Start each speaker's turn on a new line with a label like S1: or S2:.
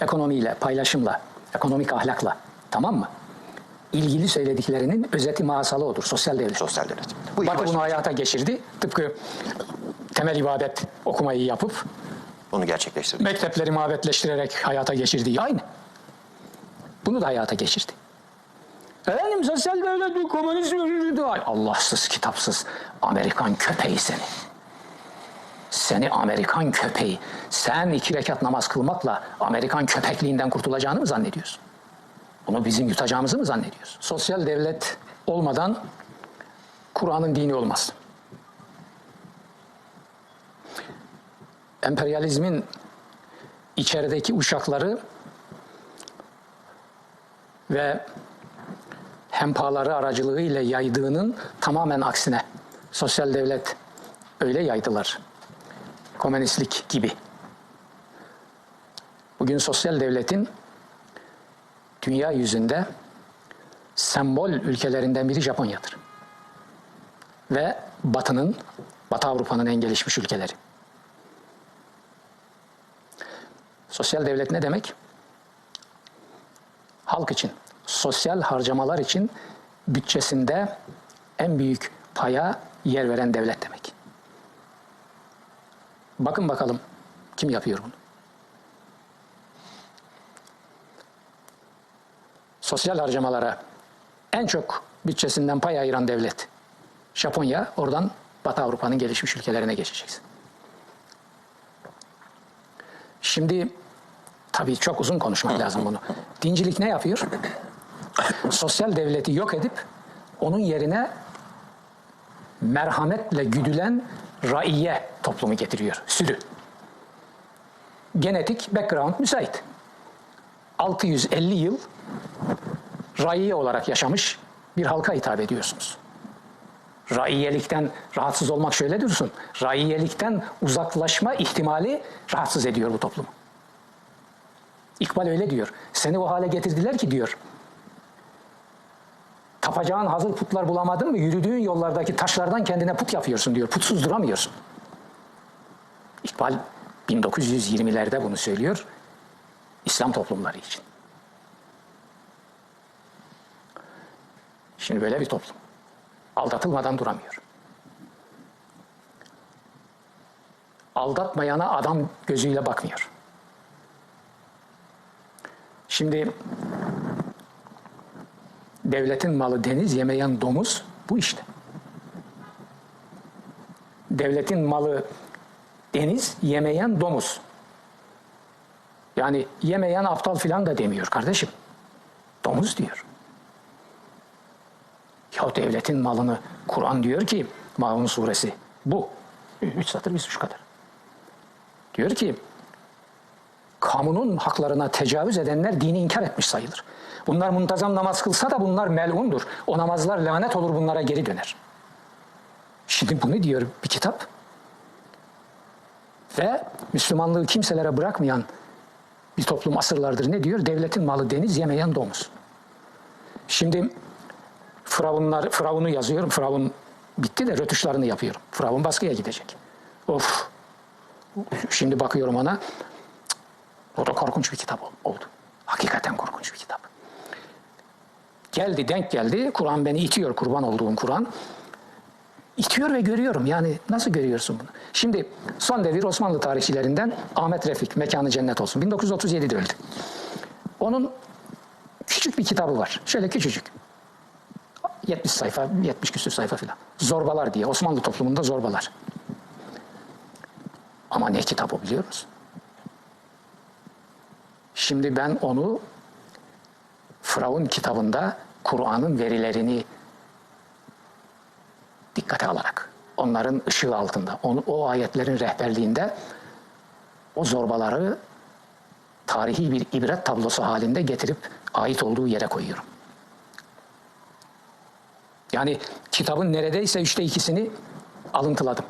S1: ekonomiyle, paylaşımla, ekonomik ahlakla tamam mı? İlgili söylediklerinin özeti masalı odur. Sosyal devlet.
S2: Sosyal devlet. Bu
S1: Batı bunu hayata geçirdi. Tıpkı temel ibadet okumayı yapıp
S2: Bunu gerçekleştirdik.
S1: mektepleri mabetleştirerek hayata geçirdiği aynı. Bunu da hayata geçirdi. Efendim sosyal devlet bu komünizm. Ay, Allahsız kitapsız Amerikan köpeği seni. Seni Amerikan köpeği. Sen iki rekat namaz kılmakla Amerikan köpekliğinden kurtulacağını mı zannediyorsun? Bunu bizim yutacağımızı mı zannediyorsun? Sosyal devlet olmadan Kur'an'ın dini olmaz. Emperyalizmin içerideki uşakları ve hempaları aracılığıyla yaydığının tamamen aksine sosyal devlet öyle yaydılar. Komünistlik gibi. Bugün sosyal devletin dünya yüzünde sembol ülkelerinden biri Japonya'dır. Ve Batı'nın, Batı Avrupa'nın en gelişmiş ülkeleri. Sosyal devlet ne demek? Halk için, sosyal harcamalar için bütçesinde en büyük paya yer veren devlet demek. Bakın bakalım kim yapıyor bunu? Sosyal harcamalara en çok bütçesinden pay ayıran devlet. Japonya, oradan Batı Avrupa'nın gelişmiş ülkelerine geçeceksin. Şimdi tabii çok uzun konuşmak lazım bunu. Dincilik ne yapıyor? Sosyal devleti yok edip onun yerine merhametle güdülen raiye toplumu getiriyor. Sürü. Genetik background müsait. 650 yıl raiye olarak yaşamış bir halka hitap ediyorsunuz. Raiyelikten rahatsız olmak şöyle dursun. Raiyelikten uzaklaşma ihtimali rahatsız ediyor bu toplumu. İkbal öyle diyor. Seni o hale getirdiler ki diyor. Tapacağın hazır putlar bulamadın mı? Yürüdüğün yollardaki taşlardan kendine put yapıyorsun diyor. Putsuz duramıyorsun. İkbal 1920'lerde bunu söylüyor. İslam toplumları için. Şimdi böyle bir toplum. Aldatılmadan duramıyor. Aldatmayana adam gözüyle bakmıyor. Şimdi devletin malı deniz yemeyen domuz bu işte. Devletin malı deniz yemeyen domuz. Yani yemeyen aptal filan da demiyor kardeşim. Domuz diyor. Ya devletin malını Kur'an diyor ki Maun suresi bu. Üç satır bir şu kadar. Diyor ki kamunun haklarına tecavüz edenler dini inkar etmiş sayılır. Bunlar muntazam namaz kılsa da bunlar melundur. O namazlar lanet olur bunlara geri döner. Şimdi bunu diyor bir kitap. Ve Müslümanlığı kimselere bırakmayan bir toplum asırlardır ne diyor? Devletin malı deniz yemeyen domuz. Şimdi Firavunlar, Firavun'u yazıyorum. Firavun bitti de rötuşlarını yapıyorum. Firavun baskıya gidecek. Of. Şimdi bakıyorum ona. O da korkunç bir kitap oldu. Hakikaten korkunç bir kitap. Geldi, denk geldi. Kur'an beni itiyor, kurban olduğum Kur'an. İtiyor ve görüyorum. Yani nasıl görüyorsun bunu? Şimdi son devir Osmanlı tarihçilerinden Ahmet Refik, mekanı cennet olsun. 1937'de öldü. Onun küçük bir kitabı var. Şöyle küçücük. 70 sayfa, 70 küsur sayfa filan. Zorbalar diye. Osmanlı toplumunda zorbalar. Ama ne kitap o biliyor musun? Şimdi ben onu Firavun kitabında Kur'an'ın verilerini dikkate alarak, onların ışığı altında, onu, o ayetlerin rehberliğinde o zorbaları tarihi bir ibret tablosu halinde getirip ait olduğu yere koyuyorum. Yani kitabın neredeyse üçte ikisini alıntıladım.